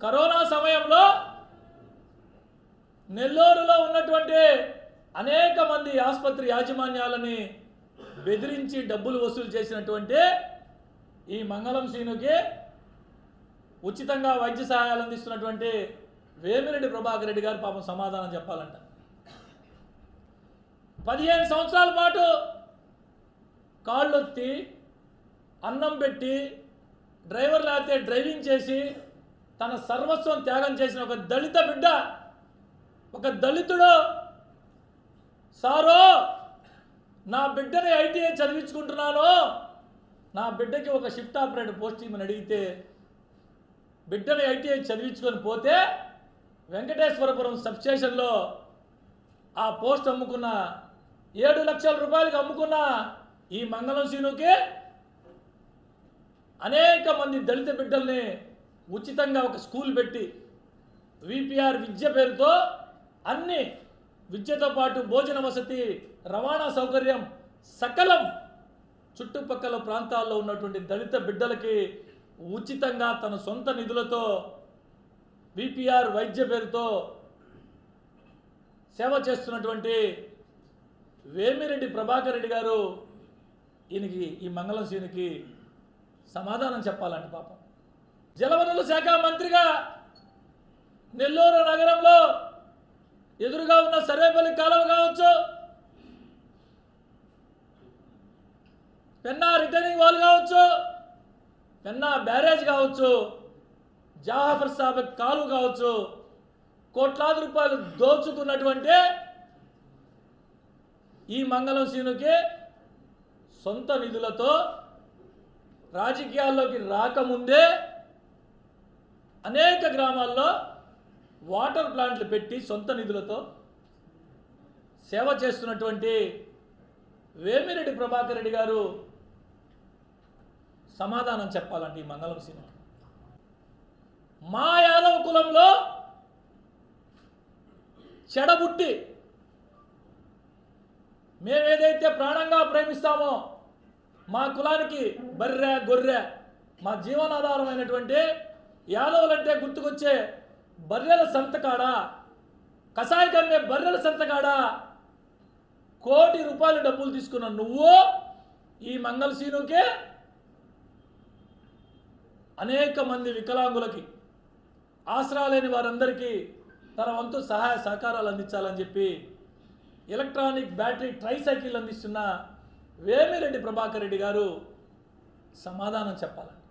Corona సమయంలో నెల్లూరులో ఉన్నటువంటి అనేక మంది ఆసుపత్రి యాజమాన్యాలని బెదిరించి డబ్బులు వసూలు చేసినటువంటి ఈ మంగళం శ్రీనుకి ఉచితంగా వైద్య సహాయాలు అందిస్తున్నటువంటి వేమిరెడ్డి ప్రభాకర్ రెడ్డి గారు పాపం సమాధానం చెప్పాలంట. పదిహేను సంవత్సరాల పాటు కాళ్ళొత్తి అన్నం పెట్టి డ్రైవర్ లేకపోతే డ్రైవింగ్ చేసి తన సర్వస్వం త్యాగం చేసిన ఒక దళిత బిడ్డ ఒక దళితుడు సారో నా బిడ్డని ఐటీఐ చదివించుకుంటున్నాను. నా బిడ్డకి ఒక షిఫ్ట్ ఆపరేటర్ పోస్ట్ ఇమ్మని అడిగితే బిడ్డని ఐటీఐ చదివించుకొని పోతే వెంకటేశ్వరపురం సబ్స్టేషన్లో ఆ పోస్ట్ అమ్ముకున్న ఏడు లక్షల రూపాయలకి అమ్ముకున్న ఈ మంగళం సీనుకి అనేక మంది దళిత బిడ్డల్ని ఉచితంగా ఒక స్కూల్ పెట్టి విపిఆర్ విద్య పేరుతో అన్ని విద్యతో పాటు భోజన వసతి రవాణా సౌకర్యం సకలం చుట్టుపక్కల ప్రాంతాల్లో ఉన్నటువంటి దళిత బిడ్డలకి ఉచితంగా తన సొంత నిధులతో విపిఆర్ వైద్య పేరుతో సేవ చేస్తున్నటువంటి వేమిరెడ్డి ప్రభాకర్ రెడ్డి గారు ఈయనకి ఈ మంగళం సీనికి సమాధానం చెప్పాలండి పాపం. జలవనరుల శాఖ మంత్రిగా నెల్లూరు నగరంలో ఎదురుగా ఉన్న సర్వేపల్లి కాలువ కావచ్చు పెన్నా రిటర్నింగ్ వాల్ కావచ్చు పెన్నా బ్యారేజ్ కావచ్చు జాఫర్ సాబ్ కాలువ కావచ్చు కోట్లాది రూపాయలు దోచుకున్నటువంటి ఈ మంగళం సీనుకి సొంత నిధులతో రాజకీయాల్లోకి రాకముందే అనేక గ్రామాల్లో వాటర్ ప్లాంట్లు పెట్టి సొంత నిధులతో సేవ చేస్తున్నటువంటి వేమిరెడ్డి ప్రభాకర్ రెడ్డి గారు సమాధానం చెప్పాలండి ఈ మంగళం సినిమా. మా యాదవ కులంలో చెడబుట్టి మేమేదైతే ప్రాణంగా ప్రేమిస్తామో మా కులానికి బర్రె గొర్రె మా జీవనాధారమైనటువంటి యాదవులంటే గుర్తుకొచ్చే బర్రెల సంతకాడ? కషాయి కమ్మే బర్రెల సంతకాడ? కోటి రూపాయలు డబ్బులు తీసుకున్న నువ్వు ఈ మంగళసీనుకే అనేక మంది వికలాంగులకి ఆసరా లేని వారందరికీ తన వంతు సహాయ సహకారాలు అందించాలని చెప్పి ఎలక్ట్రానిక్ బ్యాటరీ ట్రైసైకిల్ అందిస్తున్న వేమిరెడ్డి ప్రభాకర్ రెడ్డి గారు సమాధానం చెప్పాలండి.